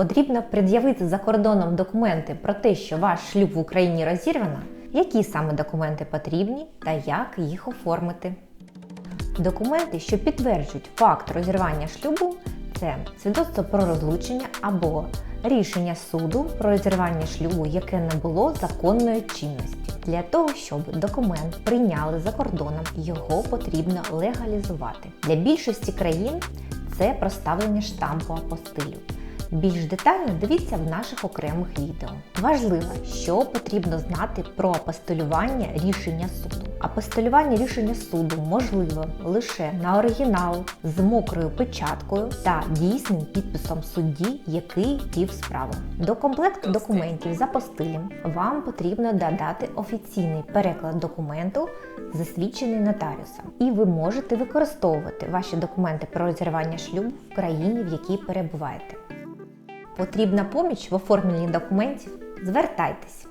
Потрібно пред'явити за кордоном документи про те, що ваш шлюб в Україні розірвано, які саме документи потрібні та як їх оформити. Документи, що підтверджують факт розірвання шлюбу, це свідоцтво про розлучення або рішення суду про розірвання шлюбу, яке не було законної чинності. Для того, щоб документ прийняли за кордоном, його потрібно легалізувати. Для більшості країн це проставлення штампу апостилю. Більш детально дивіться в наших окремих відео. Важливо, що потрібно знати про апостилювання рішення суду. Апостилювання рішення суду можливо лише на оригінал з мокрою печаткою та дійсним підписом судді, який вів справу. До комплекту документів з апостилем вам потрібно додати офіційний переклад документу, засвідчений нотаріусом. І ви можете використовувати ваші документи про розірвання шлюбу в країні, в якій перебуваєте. Потрібна поміч в оформленні документів? Звертайтесь!